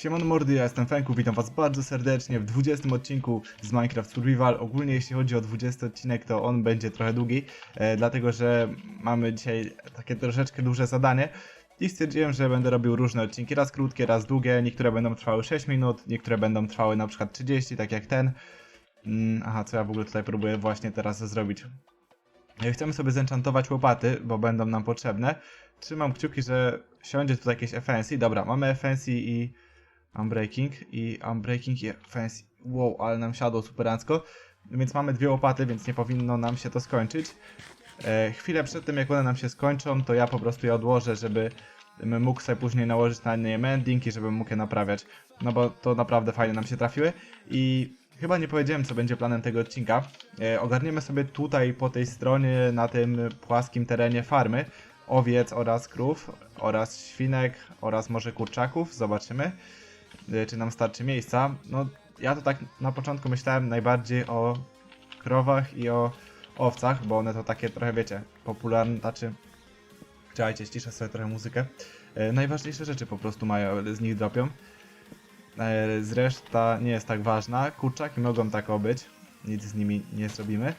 Siemano mordy, ja jestem Fenku, witam was bardzo serdecznie w 20 odcinku z Minecraft Survival. Ogólnie jeśli chodzi o 20 odcinek, to on będzie trochę długi, e, dlatego że mamy dzisiaj takie troszeczkę duże zadanie. I stwierdziłem, że będę robił różne odcinki, raz krótkie, raz długie, niektóre będą trwały 6 minut, niektóre będą trwały na przykład 30, tak jak ten. Mm, aha, co ja w ogóle tutaj próbuję właśnie teraz zrobić. E, Chcemy sobie zenchantować łopaty, bo będą nam potrzebne. Trzymam kciuki, że siądzie tutaj jakieś FNC. Dobra, mamy FNC i Unbreaking i Unbreaking i FNC. Wow, ale nam siadło superancko. Więc mamy dwie łopaty, więc nie powinno nam się to skończyć. E, chwilę przed tym, jak one nam się skończą, to ja po prostu je odłożę, żeby mógł sobie później nałożyć na nie mending i żebym mógł je naprawiać. No bo to naprawdę fajnie nam się trafiły. I chyba nie powiedziałem, co będzie planem tego odcinka. E, ogarniemy sobie tutaj po tej stronie, na tym płaskim terenie farmy owiec oraz krów oraz świnek oraz może kurczaków. Zobaczymy, czy nam starczy miejsca. No, ja to tak na początku myślałem najbardziej o krowach i o owcach, bo one to takie trochę, wiecie, popularne, znaczy... Czekajcie, ściszę sobie trochę muzykę. E, najważniejsze rzeczy po prostu mają, z nich dropią. E, zreszta nie jest tak ważna. Kurczaki mogą tak obyć. Nic z nimi nie zrobimy.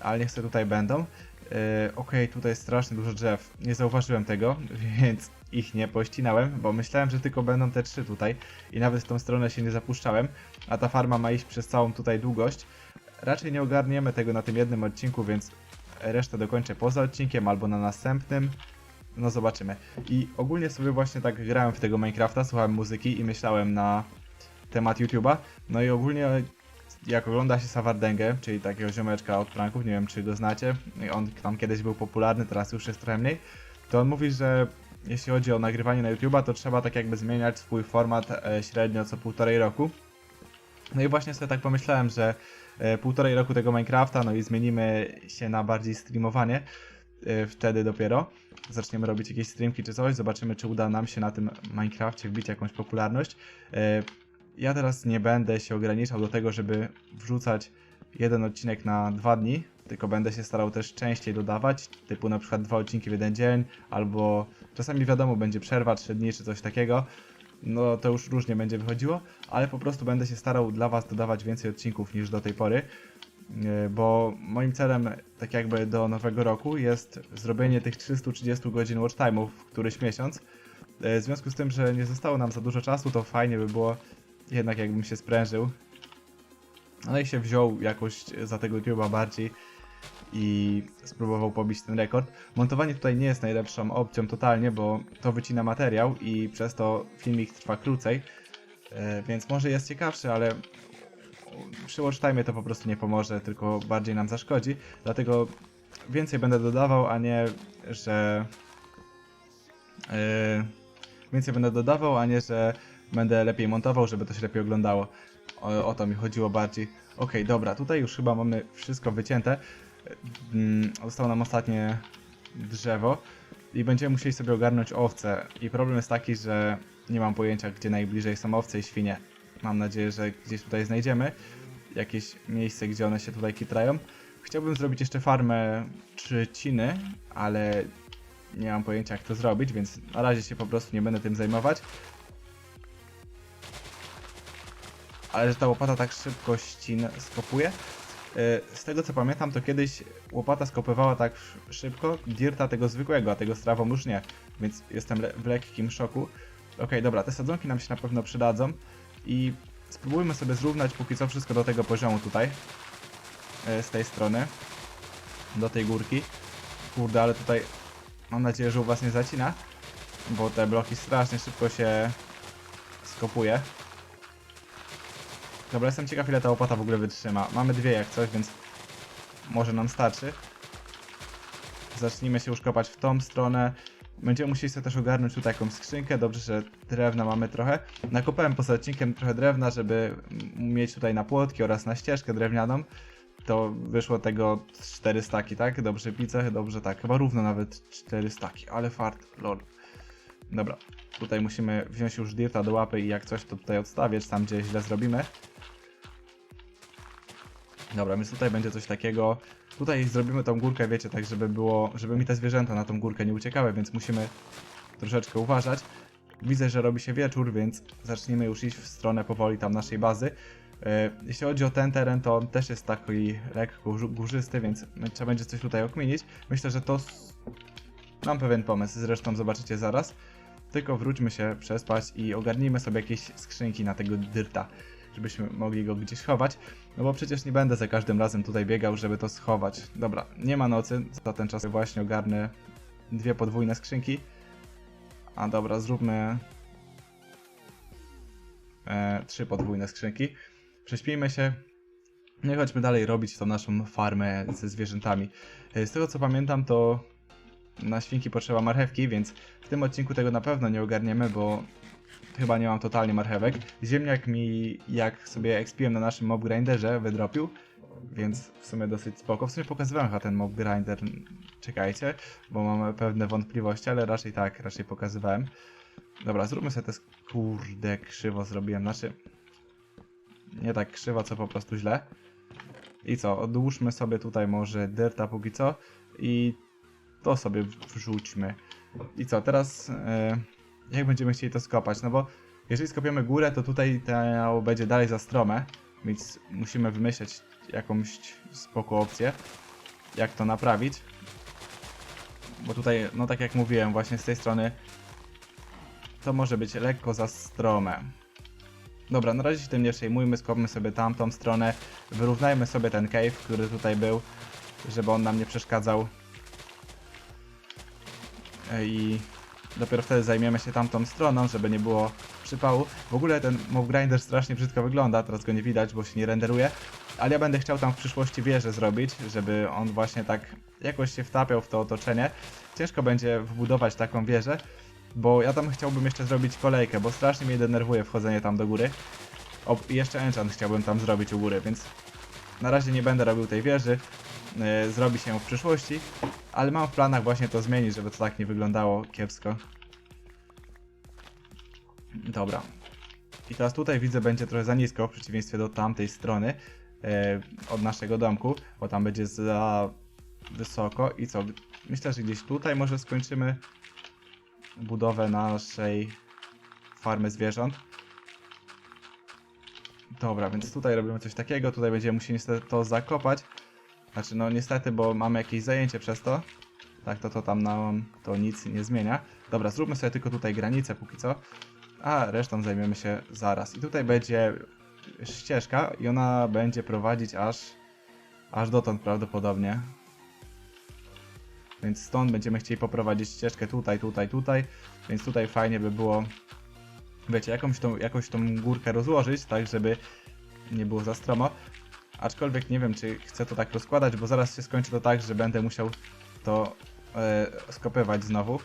Ale niech sobie tutaj będą. E, Okej, tutaj jest strasznie dużo drzew. Nie zauważyłem tego, więc ich nie pościnałem, bo myślałem, że tylko będą te trzy tutaj i nawet w tą stronę się nie zapuszczałem, a ta farma ma iść przez całą tutaj długość. Raczej nie ogarniemy tego na tym jednym odcinku, więc resztę dokończę poza odcinkiem albo na następnym. No zobaczymy. I ogólnie sobie właśnie tak grałem w tego Minecrafta, słuchałem muzyki i myślałem na temat YouTube'a. No i ogólnie jak ogląda się Savardengę, czyli takiego ziomeczka od pranków, nie wiem czy go znacie, on tam kiedyś był popularny, teraz już jest trochę mniej, to on mówi, że jeśli chodzi o nagrywanie na YouTube'a, to trzeba tak jakby zmieniać swój format e, średnio co półtorej roku. No i właśnie sobie tak pomyślałem, że e, półtorej roku tego Minecrafta, no i zmienimy się na bardziej streamowanie, e, wtedy dopiero zaczniemy robić jakieś streamki czy coś, zobaczymy czy uda nam się na tym Minecrafcie wbić jakąś popularność. Ja teraz nie będę się ograniczał do tego, żeby wrzucać jeden odcinek na dwa dni, tylko będę się starał też częściej dodawać, typu na przykład dwa odcinki w jeden dzień, albo czasami wiadomo, będzie przerwa trzy dni czy coś takiego. No to już różnie będzie wychodziło, ale po prostu będę się starał dla Was dodawać więcej odcinków niż do tej pory, yy, bo moim celem, tak jakby do nowego roku, jest zrobienie tych 330 godzin watch time'ów w któryś miesiąc. Yy, W związku z tym, że nie zostało nam za dużo czasu, to fajnie by było jednak jakbym się sprężył. No i się wziął jakoś za tego YouTube'a bardziej i spróbował pobić ten rekord. Montowanie tutaj nie jest najlepszą opcją totalnie, bo to wycina materiał i przez to filmik trwa krócej, e, więc może jest ciekawszy, ale przy watch time to po prostu nie pomoże, tylko bardziej nam zaszkodzi. Dlatego więcej będę dodawał, a nie, że... e, więcej będę dodawał, a nie, że będę lepiej montował, żeby to się lepiej oglądało. O, o to mi chodziło bardziej. Okej, dobra, tutaj już chyba mamy wszystko wycięte. Mm, Zostało nam ostatnie drzewo i będziemy musieli sobie ogarnąć owce. I problem jest taki, że nie mam pojęcia, gdzie najbliżej są owce i świnie. Mam nadzieję, że gdzieś tutaj znajdziemy jakieś miejsce, gdzie one się tutaj kitrają. Chciałbym zrobić jeszcze farmę trzciny, ale nie mam pojęcia, jak to zrobić, więc na razie się po prostu nie będę tym zajmować. ale że ta łopata tak szybko ścin skopuje. Yy, Z tego co pamiętam, to kiedyś łopata skopywała tak sz- szybko dirta tego zwykłego, a tego z trawą już nie, więc jestem le- w lekkim szoku. Okej, dobra, te sadzonki nam się na pewno przydadzą i spróbujmy sobie zrównać póki co wszystko do tego poziomu tutaj, yy, z tej strony, do tej górki. Kurde, ale tutaj mam nadzieję, że u was nie zacina, bo te bloki strasznie szybko się skopuje. Dobra, jestem ciekaw ile ta łopata w ogóle wytrzyma. Mamy dwie jak coś, więc może nam starczy. Zacznijmy się już kopać w tą stronę. Będziemy musieli sobie też ogarnąć tutaj taką skrzynkę. Dobrze, że drewna mamy trochę. Nakopałem poza odcinkiem trochę drewna, żeby mieć tutaj na płotki oraz na ścieżkę drewnianą. To wyszło tego 4 staki, tak? Dobrze widzę, dobrze tak. Chyba równo nawet 4 staki, ale fart, lol. Dobra, tutaj musimy wziąć już dirta do łapy i jak coś to tutaj odstawiać tam, gdzie źle zrobimy. Dobra, więc tutaj będzie coś takiego. Tutaj zrobimy tą górkę, wiecie, tak żeby było, żeby mi te zwierzęta na tą górkę nie uciekały, więc musimy troszeczkę uważać. Widzę, że robi się wieczór, więc zacznijmy już iść w stronę powoli tam naszej bazy. E, Jeśli chodzi o ten teren, to on też jest taki lekko górzysty, więc trzeba będzie coś tutaj okminić. Myślę, że to... Mam pewien pomysł, zresztą zobaczycie zaraz. Tylko wróćmy się przespać i ogarnijmy sobie jakieś skrzynki na tego dyrta, żebyśmy mogli go gdzieś chować. No bo przecież nie będę za każdym razem tutaj biegał, żeby to schować. Dobra, nie ma nocy, za ten czas właśnie ogarnę dwie podwójne skrzynki. A dobra, zróbmy e, trzy podwójne skrzynki. Prześpijmy się. No i chodźmy dalej robić tą naszą farmę ze zwierzętami. E, Z tego co pamiętam, to na świnki potrzeba marchewki, więc w tym odcinku tego na pewno nie ogarniemy, bo chyba nie mam totalnie marchewek. Ziemniak mi, jak sobie expiłem na naszym mob grinderze, wydropił, więc w sumie dosyć spoko. W sumie pokazywałem chyba ten mob grinder, czekajcie, bo mam pewne wątpliwości, ale raczej tak, raczej pokazywałem. Dobra, zróbmy sobie te... Kurde, krzywo zrobiłem, znaczy... Nie tak krzywo, co po prostu źle. I co, odłóżmy sobie tutaj może dirta póki co i to sobie wrzućmy. I co, teraz e, jak będziemy chcieli to skopać? No bo jeżeli skopiemy górę, to tutaj to będzie dalej za strome, więc musimy wymyśleć jakąś spoko opcję, jak to naprawić. Bo tutaj, no tak jak mówiłem, właśnie z tej strony to może być lekko za strome. Dobra, na razie się tym nie przejmujmy, skopmy sobie tamtą stronę, wyrównajmy sobie ten cave, który tutaj był, żeby on nam nie przeszkadzał. I dopiero wtedy zajmiemy się tamtą stroną, żeby nie było przypału. W ogóle ten mob grinder strasznie brzydko wygląda, teraz go nie widać, bo się nie renderuje. Ale ja będę chciał tam w przyszłości wieżę zrobić, żeby on właśnie tak jakoś się wtapiał w to otoczenie. Ciężko będzie wbudować taką wieżę, bo ja tam chciałbym jeszcze zrobić kolejkę, bo strasznie mnie denerwuje wchodzenie tam do góry. O, jeszcze enchant chciałbym tam zrobić u góry, więc na razie nie będę robił tej wieży. Yy, zrobi się w przyszłości, ale mam w planach właśnie to zmienić, żeby to tak nie wyglądało kiepsko. Dobra. I teraz tutaj widzę będzie trochę za nisko w przeciwieństwie do tamtej strony e, od naszego domku, bo tam będzie za wysoko i co? Myślę, że gdzieś tutaj może skończymy budowę naszej farmy zwierząt. Dobra, więc tutaj robimy coś takiego, tutaj będziemy musieli niestety to zakopać. Znaczy, no niestety, bo mamy jakieś zajęcie przez to. Tak, to to tam nam to nic nie zmienia. Dobra, zróbmy sobie tylko tutaj granicę póki co. A resztą zajmiemy się zaraz. I tutaj będzie ścieżka i ona będzie prowadzić aż, aż dotąd prawdopodobnie. Więc stąd będziemy chcieli poprowadzić ścieżkę tutaj, tutaj, tutaj. Więc tutaj fajnie by było, wiecie, jakąś tą, jakąś tą górkę rozłożyć, tak żeby nie było za stromo. Aczkolwiek nie wiem, czy chcę to tak rozkładać, bo zaraz się skończy to tak, że będę musiał to e, skopywać znowu.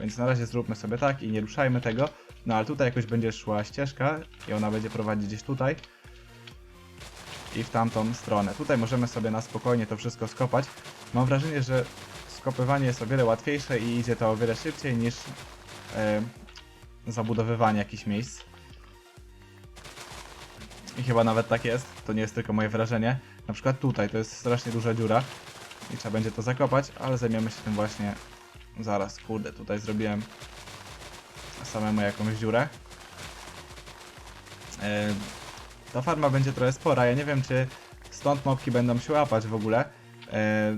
Więc na razie zróbmy sobie tak i nie ruszajmy tego. No ale tutaj jakoś będzie szła ścieżka i ona będzie prowadzić gdzieś tutaj. I w tamtą stronę. Tutaj możemy sobie na spokojnie to wszystko skopać. Mam wrażenie, że skopywanie jest o wiele łatwiejsze i idzie to o wiele szybciej niż e, zabudowywanie jakichś miejsc. I chyba nawet tak jest. To nie jest tylko moje wrażenie. Na przykład tutaj to jest strasznie duża dziura. I trzeba będzie to zakopać, ale zajmiemy się tym właśnie zaraz. Kurde, tutaj zrobiłem samemu jakąś dziurę. E, ta farma będzie trochę spora. Ja nie wiem, czy stąd mopki będą się łapać w ogóle e,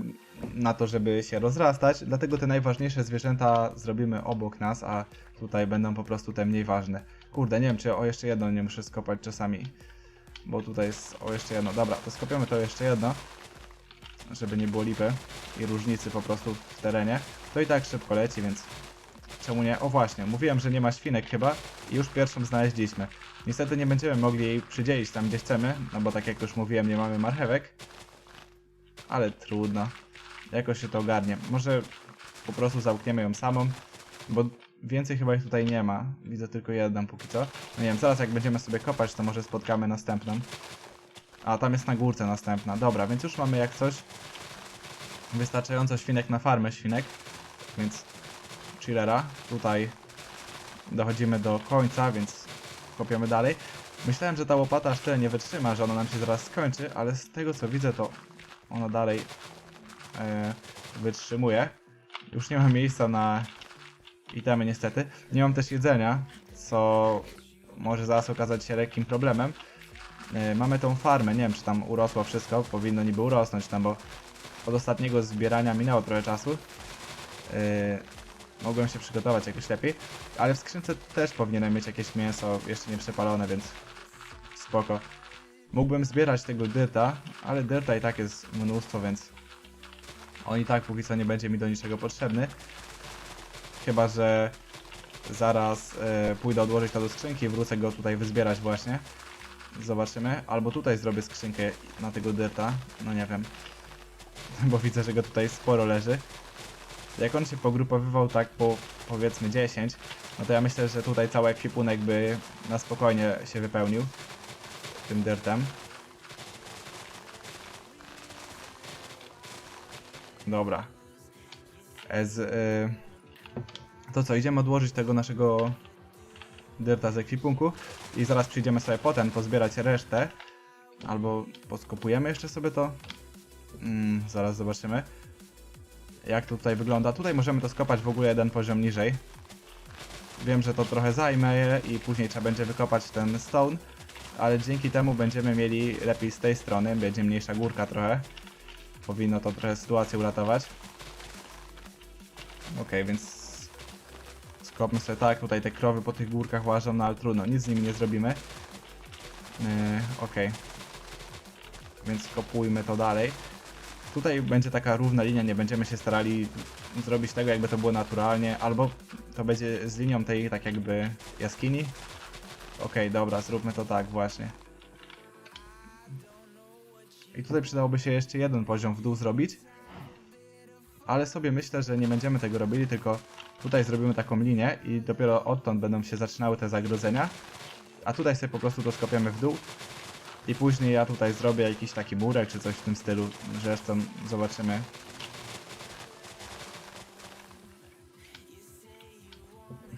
na to, żeby się rozrastać. Dlatego te najważniejsze zwierzęta zrobimy obok nas, a tutaj będą po prostu te mniej ważne. Kurde, nie wiem, czy o jeszcze jedno nie muszę skopać czasami. Bo tutaj jest o jeszcze jedno. Dobra, to skopiemy to jeszcze jedno. Żeby nie było lipy i różnicy po prostu w terenie. To i tak szybko leci, więc Czemu nie? O właśnie, mówiłem, że nie ma świnek chyba i już pierwszą znaleźliśmy. Niestety nie będziemy mogli jej przydzielić tam, gdzie chcemy, no bo tak jak już mówiłem, nie mamy marchewek. Ale trudno. Jakoś się to ogarnie. Może po prostu zamkniemy ją samą, bo więcej chyba ich tutaj nie ma. Widzę tylko jedną póki co. No nie wiem, zaraz jak będziemy sobie kopać, to może spotkamy następną. A, tam jest na górce następna. Dobra, więc już mamy jak coś wystarczająco świnek na farmę świnek, więc chillera. Tutaj dochodzimy do końca, więc kopiemy dalej. Myślałem, że ta łopata aż tyle nie wytrzyma, że ona nam się zaraz skończy, ale z tego co widzę, to ona dalej e, wytrzymuje. Już nie ma miejsca na itemy niestety. Nie mam też jedzenia, co może zaraz okazać się lekkim problemem. Yy, mamy tą farmę, nie wiem czy tam urosło wszystko, powinno niby urosnąć tam, bo od ostatniego zbierania minęło trochę czasu. Yy, mogłem się przygotować jakoś lepiej, ale w skrzynce też powinienem mieć jakieś mięso jeszcze nie przepalone, więc spoko. Mógłbym zbierać tego dyrta, ale dyrta i tak jest mnóstwo, więc on i tak póki co nie będzie mi do niczego potrzebny. Chyba, że zaraz e, pójdę odłożyć to do skrzynki i wrócę go tutaj wyzbierać właśnie. Zobaczymy. Albo tutaj zrobię skrzynkę na tego dyrta. No nie wiem. Bo widzę, że go tutaj sporo leży. Jak on się pogrupowywał tak po powiedzmy 10, no to ja myślę, że tutaj cały ekwipunek by na spokojnie się wypełnił tym dyrtem. Dobra. Y, to co, idziemy odłożyć tego naszego dyrta z ekwipunku i zaraz przyjdziemy sobie potem pozbierać resztę. Albo poskopujemy jeszcze sobie to. Mm, zaraz zobaczymy. Jak to tutaj wygląda. Tutaj możemy to skopać w ogóle jeden poziom niżej. Wiem, że to trochę zajmie i później trzeba będzie wykopać ten stone, ale dzięki temu będziemy mieli lepiej z tej strony, będzie mniejsza górka trochę. Powinno to trochę sytuację uratować. Okej, więc skopmy sobie tak, tutaj te krowy po tych górkach łażą, no ale trudno, nic z nimi nie zrobimy. Yy, Okej. Więc kopujmy to dalej. Tutaj będzie taka równa linia, nie będziemy się starali zrobić tego, jakby to było naturalnie, albo to będzie z linią tej tak jakby jaskini. Okej, dobra, zróbmy to tak właśnie. I tutaj przydałoby się jeszcze jeden poziom w dół zrobić. Ale sobie myślę, że nie będziemy tego robili, tylko tutaj zrobimy taką linię i dopiero odtąd będą się zaczynały te zagrodzenia. A tutaj sobie po prostu to skopiemy w dół. I później ja tutaj zrobię jakiś taki murek czy coś w tym stylu. Zresztą zobaczymy.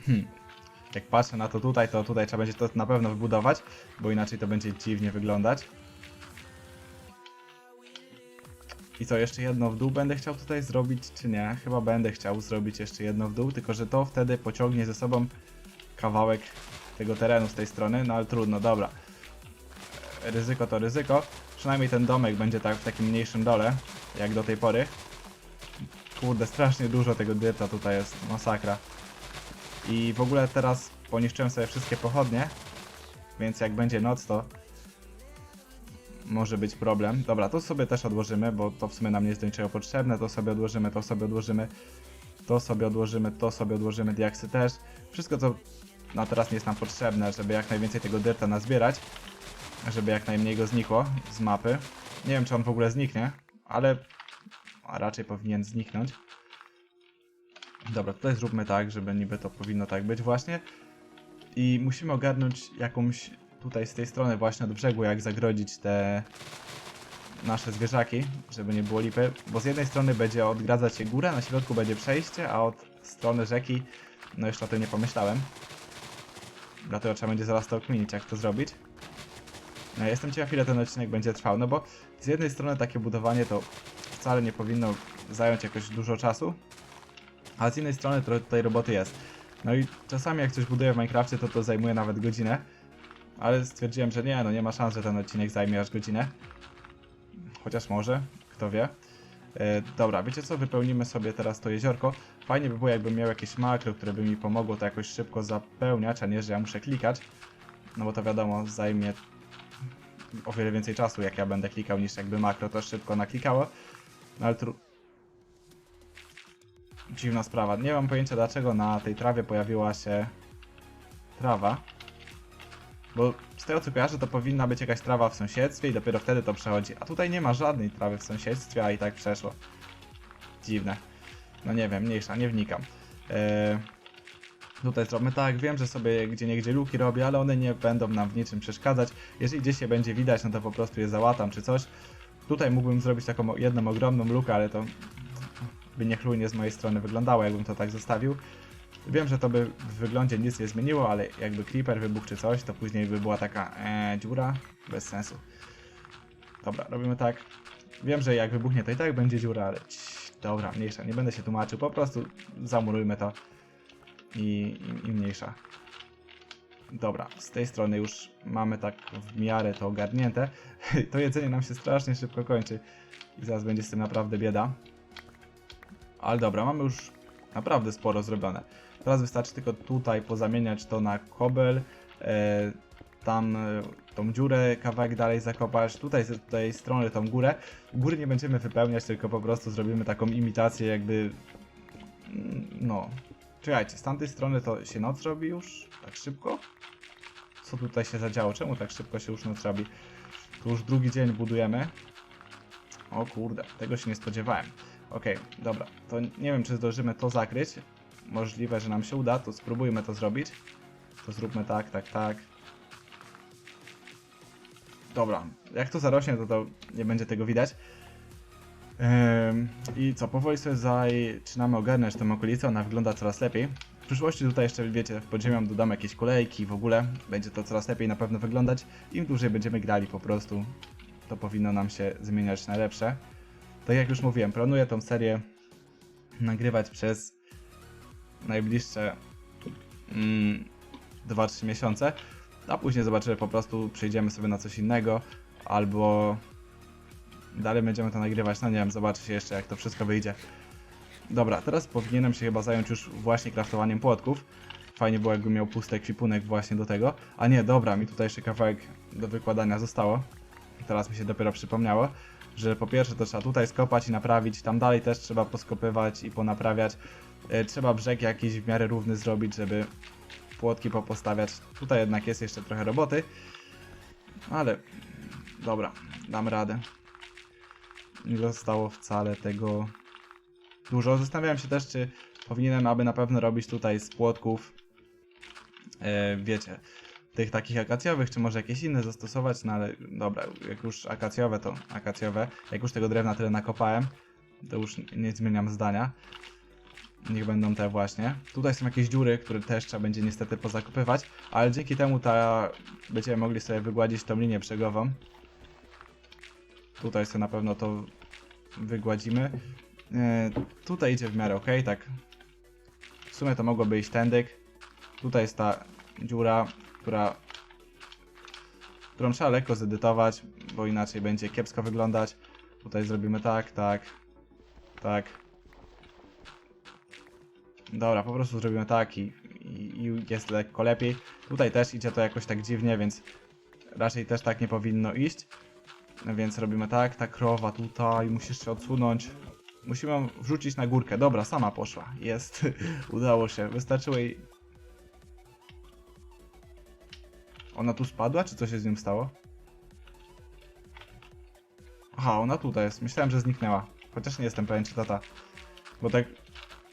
Hmm. Jak patrzę na to tutaj, to tutaj trzeba będzie to na pewno wybudować, bo inaczej to będzie dziwnie wyglądać. I co, jeszcze jedno w dół będę chciał tutaj zrobić, czy nie? Chyba będę chciał zrobić jeszcze jedno w dół, tylko że to wtedy pociągnie ze sobą kawałek tego terenu z tej strony, no ale trudno, dobra. Ryzyko to ryzyko. Przynajmniej ten domek będzie tak w takim mniejszym dole, jak do tej pory. Kurde, strasznie dużo tego dyrta tutaj jest, masakra. I w ogóle teraz poniszczyłem sobie wszystkie pochodnie, więc jak będzie noc, to może być problem. Dobra, to sobie też odłożymy, bo to w sumie nam nie jest do niczego potrzebne. To sobie odłożymy, to sobie odłożymy, to sobie odłożymy, to sobie odłożymy, diaksy też. Wszystko, co na teraz nie jest nam potrzebne, żeby jak najwięcej tego dyrta nazbierać, żeby jak najmniej go znikło z mapy. Nie wiem, czy on w ogóle zniknie, ale a raczej powinien zniknąć. Dobra, tutaj zróbmy tak, żeby niby to powinno tak być właśnie. I musimy ogarnąć jakąś tutaj z tej strony właśnie od brzegu, jak zagrodzić te nasze zwierzaki, żeby nie było lipy, bo z jednej strony będzie odgradzać się góra, na środku będzie przejście, a od strony rzeki, no jeszcze o tym nie pomyślałem. Dlatego trzeba będzie zaraz to okminić, jak to zrobić. No, jestem ciekaw, ile ten odcinek będzie trwał, no bo z jednej strony takie budowanie to wcale nie powinno zająć jakoś dużo czasu, a z innej strony trochę tutaj roboty jest. No i czasami jak coś buduję w Minecrafcie, to to zajmuje nawet godzinę. Ale stwierdziłem, że nie, no nie ma szans, że ten odcinek zajmie aż godzinę. Chociaż może, kto wie. E, dobra, wiecie co, wypełnimy sobie teraz to jeziorko. Fajnie by było, jakbym miał jakieś makro, które by mi pomogło to jakoś szybko zapełniać, a nie, że ja muszę klikać. No bo to wiadomo, zajmie o wiele więcej czasu, jak ja będę klikał, niż jakby makro to szybko naklikało. No ale tru... Dziwna sprawa. Nie mam pojęcia, dlaczego na tej trawie pojawiła się trawa. Bo z tego co kojarzę, to powinna być jakaś trawa w sąsiedztwie i dopiero wtedy to przechodzi. A tutaj nie ma żadnej trawy w sąsiedztwie, a i tak przeszło. Dziwne. No nie wiem, mniejsza, nie wnikam. Eee, tutaj zróbmy tak, wiem, że sobie gdzie niegdzie luki robię, ale one nie będą nam w niczym przeszkadzać. Jeżeli gdzieś się będzie widać, no to po prostu je załatam czy coś. Tutaj mógłbym zrobić taką jedną ogromną lukę, ale to by niechlujnie z mojej strony wyglądało, jakbym to tak zostawił. Wiem, że to by w wyglądzie nic nie zmieniło, ale jakby creeper wybuchł czy coś, to później by była taka ee, dziura. Bez sensu. Dobra, robimy tak. Wiem, że jak wybuchnie to i tak będzie dziura, ale dobra, mniejsza, nie będę się tłumaczył, po prostu zamurujmy to. i, i, i mniejsza. Dobra, z tej strony już mamy tak w miarę to ogarnięte. To jedzenie nam się strasznie szybko kończy i zaraz będzie z tym naprawdę bieda. Ale dobra, mamy już naprawdę sporo zrobione. Teraz wystarczy tylko tutaj pozamieniać to na kobel, e, tam e, tą dziurę kawałek dalej zakopać, tutaj z tej strony tą górę. Góry nie będziemy wypełniać, tylko po prostu zrobimy taką imitację jakby... mm, No... Czekajcie, z tamtej strony to się noc robi już? Tak szybko? Co tutaj się zadziało? Czemu tak szybko się już noc robi? Tu już drugi dzień budujemy. O kurde, tego się nie spodziewałem. Okej, dobra, to nie wiem czy zdążymy to zakryć. Możliwe, że nam się uda, to spróbujmy to zrobić. To zróbmy tak, tak, tak. Dobra, jak to zarośnie, to, to nie będzie tego widać. Ym, I co, powoli sobie zaczynamy ogarniać tę okolicę, ona wygląda coraz lepiej. W przyszłości tutaj jeszcze, wiecie, w podziemiom dodamy jakieś kolejki w ogóle. Będzie to coraz lepiej na pewno wyglądać. Im dłużej będziemy grali po prostu, to powinno nam się zmieniać na lepsze. Tak jak już mówiłem, planuję tą serię nagrywać przez najbliższe mm, 2-3 miesiące, a później zobaczymy, po prostu przejdziemy sobie na coś innego, albo dalej będziemy to nagrywać, no nie wiem, zobaczy jeszcze jak to wszystko wyjdzie. Dobra, teraz powinienem się chyba zająć już właśnie kraftowaniem płotków. Fajnie było jakbym miał pusty ekwipunek właśnie do tego. A nie, dobra, mi tutaj jeszcze kawałek do wykładania zostało. Teraz mi się dopiero przypomniało, że po pierwsze to trzeba tutaj skopać i naprawić, tam dalej też trzeba poskopywać i ponaprawiać. E, Trzeba brzeg jakiś w miarę równy zrobić, żeby płotki popostawiać. Tutaj jednak jest jeszcze trochę roboty, ale dobra, dam radę. Nie zostało wcale tego dużo. Zastanawiałem się też, czy powinienem, aby na pewno robić tutaj z płotków, e, wiecie, tych takich akacjowych, czy może jakieś inne zastosować, no ale dobra, jak już akacjowe, to akacjowe. Jak już tego drewna tyle nakopałem, to już nie zmieniam zdania. Niech będą te właśnie. Tutaj są jakieś dziury, które też trzeba będzie niestety pozakopywać, ale dzięki temu ta będziemy mogli sobie wygładzić tą linię brzegową. Tutaj sobie na pewno to wygładzimy. E, tutaj idzie w miarę ok, tak. W sumie to mogłoby iść tędyk. Tutaj jest ta dziura, która którą trzeba lekko zedytować, bo inaczej będzie kiepsko wyglądać. Tutaj zrobimy tak, tak, tak. Dobra, po prostu zrobimy tak i, i, i jest lekko lepiej. Tutaj też idzie to jakoś tak dziwnie, więc raczej też tak nie powinno iść. No Więc robimy tak, ta krowa tutaj, musisz się odsunąć. Musimy ją wrzucić na górkę. Dobra, sama poszła. Jest. Udało się. Wystarczyło jej... Ona tu spadła, czy co się z nią stało? Aha, ona tutaj jest. Myślałem, że zniknęła. Chociaż nie jestem pewien, czy tata. Bo tak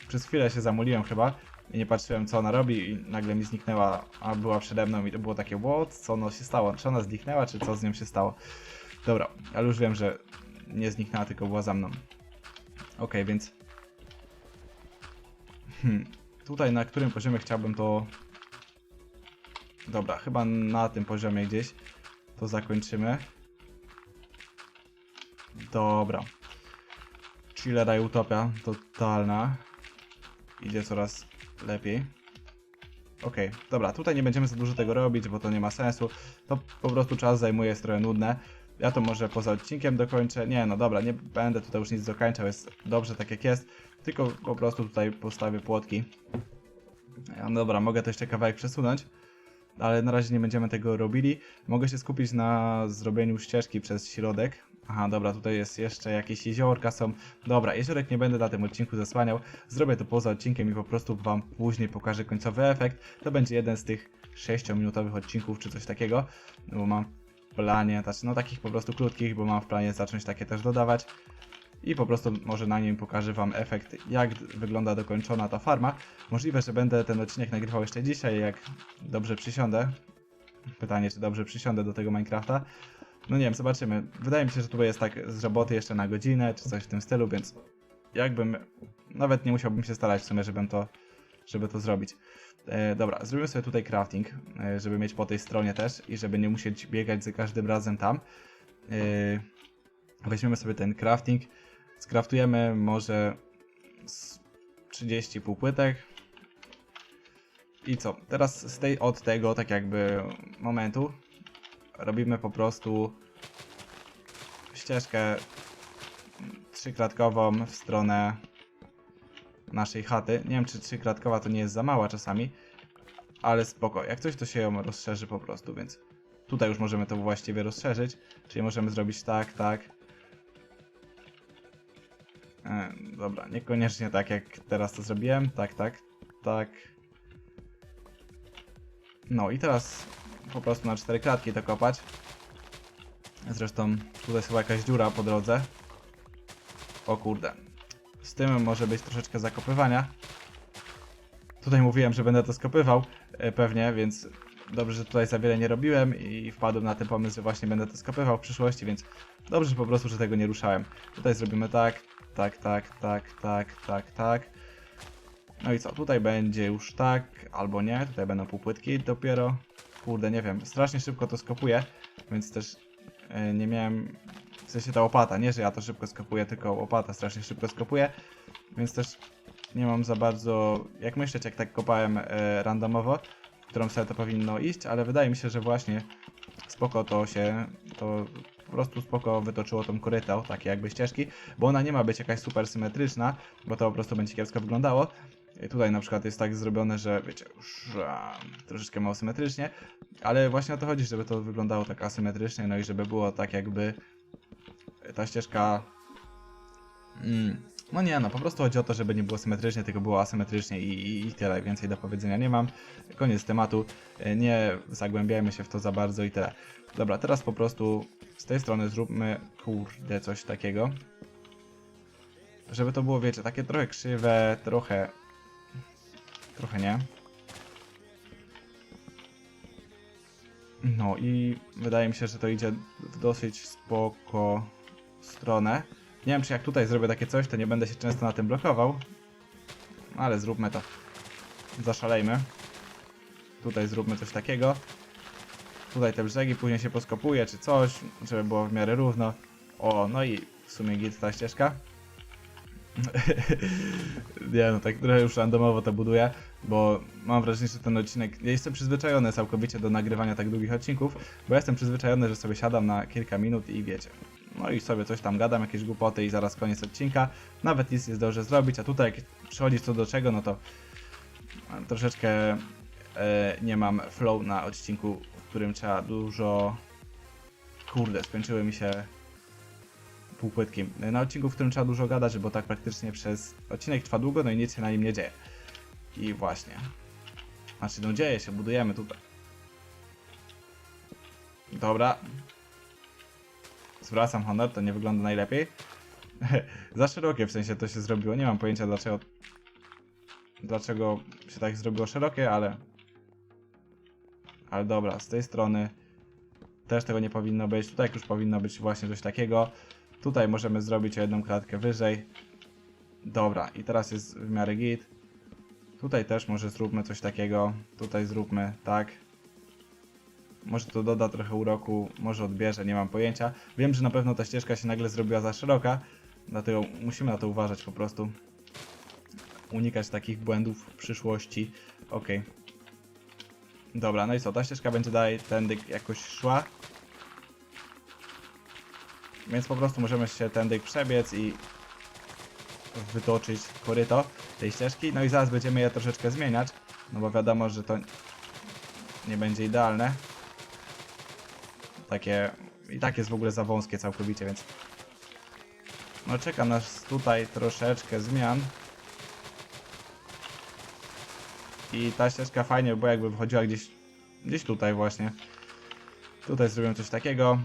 przez chwilę się zamuliłem chyba i nie patrzyłem, co ona robi i nagle mi zniknęła, a była przede mną i to było takie, what? Co ono się stało? Czy ona zniknęła, czy co z nią się stało? Dobra, ale już wiem, że nie zniknęła, tylko była za mną. Okej, więc... Hmm. Tutaj na którym poziomie chciałbym to... Dobra, chyba na tym poziomie gdzieś to zakończymy. Dobra. Chillera i utopia totalna. Idzie coraz lepiej. Okej, dobra, tutaj nie będziemy za dużo tego robić, bo to nie ma sensu. To po prostu czas zajmuje, jest trochę nudne. Ja to może poza odcinkiem dokończę. Nie, no dobra, nie będę tutaj już nic dokończał, jest dobrze tak jak jest. Tylko po prostu tutaj postawię płotki. No dobra, mogę to jeszcze kawałek przesunąć. Ale na razie nie będziemy tego robili. Mogę się skupić na zrobieniu ścieżki przez środek. Aha, dobra, tutaj jest jeszcze jakieś jeziorka są. Dobra, jeziorek nie będę na tym odcinku zasłaniał. Zrobię to poza odcinkiem i po prostu wam później pokażę końcowy efekt. To będzie jeden z tych 6-minutowych odcinków czy coś takiego. Bo mam w planie, znaczy no takich po prostu krótkich, bo mam w planie zacząć takie też dodawać. I po prostu może na nim pokażę wam efekt, jak wygląda dokończona ta farma. Możliwe, że będę ten odcinek nagrywał jeszcze dzisiaj, jak dobrze przysiądę. Pytanie, czy dobrze przysiądę do tego Minecrafta. No nie wiem, zobaczymy. Wydaje mi się, że tutaj jest tak z roboty jeszcze na godzinę, czy coś w tym stylu, więc jakbym... Nawet nie musiałbym się starać w sumie, żebym to, żeby to zrobić. E, dobra, zrobimy sobie tutaj crafting, e, żeby mieć po tej stronie też i żeby nie musieć biegać za każdym razem tam. E, weźmiemy sobie ten crafting, skraftujemy może z 30 półpłytek. I co? Teraz z tej, od tego, tak jakby momentu, robimy po prostu ścieżkę trzykratkową w stronę naszej chaty. Nie wiem, czy trzykratkowa to nie jest za mała czasami, ale spoko. Jak coś, to się ją rozszerzy po prostu, więc tutaj już możemy to właściwie rozszerzyć. Czyli możemy zrobić tak, tak. Dobra, niekoniecznie tak jak teraz to zrobiłem. Tak, tak, tak. No i teraz po prostu na cztery kratki to kopać. Zresztą tutaj jest chyba jakaś dziura po drodze. O kurde. Z tym może być troszeczkę zakopywania. Tutaj mówiłem, że będę to skopywał e, pewnie, więc dobrze, że tutaj za wiele nie robiłem i wpadłem na ten pomysł, że właśnie będę to skopywał w przyszłości, więc dobrze po prostu, że tego nie ruszałem. Tutaj zrobimy tak, tak, tak, tak, tak, tak, tak. No i co, tutaj będzie już tak, albo nie, tutaj będą półpłytki dopiero. Kurde, nie wiem, strasznie szybko to skopuję, więc też e, nie miałem, w sensie ta łopata, nie, że ja to szybko skopuję, tylko łopata strasznie szybko skopuje, więc też nie mam za bardzo jak myśleć, jak tak kopałem e, randomowo, w którą stronę to powinno iść, ale wydaje mi się, że właśnie spoko to się, to po prostu spoko wytoczyło tą korytę, takie jakby ścieżki, bo ona nie ma być jakaś super symetryczna, bo to po prostu będzie kiepsko wyglądało. I tutaj na przykład jest tak zrobione, że wiecie, już a, troszeczkę mało symetrycznie, ale właśnie o to chodzi, żeby to wyglądało tak asymetrycznie, no i żeby było tak jakby ta ścieżka... Mm, no nie, no po prostu chodzi o to, żeby nie było symetrycznie, tylko było asymetrycznie i, i, i tyle. Więcej do powiedzenia nie mam. Koniec tematu. E, Nie zagłębiajmy się w to za bardzo i tyle. Dobra, teraz po prostu z tej strony zróbmy, kurde, coś takiego. Żeby to było, wiecie, takie trochę krzywe, trochę... Trochę nie. No i wydaje mi się, że to idzie w dosyć spoko stronę. Nie wiem, czy jak tutaj zrobię takie coś, to nie będę się często na tym blokował. Ale zróbmy to. Zaszalejmy. Tutaj zróbmy coś takiego. Tutaj te brzegi później się poskopuje, czy coś, żeby było w miarę równo. O, no i w sumie git ta ścieżka. nie no, tak trochę już randomowo to buduję, bo mam wrażenie, że ten odcinek... Ja jestem przyzwyczajony całkowicie do nagrywania tak długich odcinków, bo jestem przyzwyczajony, że sobie siadam na kilka minut i wiecie. No i sobie coś tam gadam, jakieś głupoty i zaraz koniec odcinka. Nawet nic nie zdążę zrobić, a tutaj jak przychodzi co do czego, no to troszeczkę e, nie mam flow na odcinku, w którym trzeba dużo... Kurde, skończyły mi się półpłytki. Na odcinku, w którym trzeba dużo gadać, bo tak praktycznie przez odcinek trwa długo, no i nic się na nim nie dzieje. I właśnie. Znaczy, no dzieje się, budujemy tutaj. Dobra. Zwracam honor, to nie wygląda najlepiej. Za szerokie w sensie to się zrobiło. Nie mam pojęcia dlaczego. Dlaczego się tak zrobiło szerokie, ale. Ale dobra, z tej strony też tego nie powinno być. Tutaj już powinno być właśnie coś takiego. Tutaj możemy zrobić o jedną klatkę wyżej. Dobra, i teraz jest w miarę git. Tutaj też może zróbmy coś takiego. Tutaj zróbmy tak. Może to doda trochę uroku, może odbierze, nie mam pojęcia. Wiem, że na pewno ta ścieżka się nagle zrobiła za szeroka, dlatego musimy na to uważać po prostu. Unikać takich błędów w przyszłości. Ok. Dobra, no i co, ta ścieżka będzie dalej tędy jakoś szła. Więc po prostu możemy się tędy przebiec i wytoczyć koryto tej ścieżki. No i zaraz będziemy je troszeczkę zmieniać, no bo wiadomo, że to nie będzie idealne. Takie i tak jest w ogóle za wąskie całkowicie, więc no czeka nas tutaj troszeczkę zmian. I ta ścieżka fajnie, bo jakby wychodziła gdzieś gdzieś tutaj właśnie. Tutaj zrobiłem coś takiego.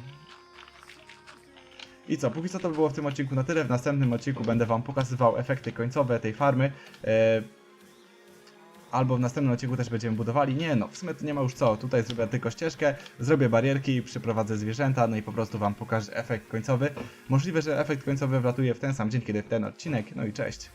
I co, póki co to było w tym odcinku na tyle. W następnym odcinku będę Wam pokazywał efekty końcowe tej farmy. E, albo w następnym odcinku też będziemy budowali. Nie no, w sumie to nie ma już co. Tutaj zrobię tylko ścieżkę, zrobię barierki, przyprowadzę zwierzęta, no i po prostu Wam pokażę efekt końcowy. Możliwe, że efekt końcowy wlatuje w ten sam dzień, kiedy ten odcinek. No i cześć.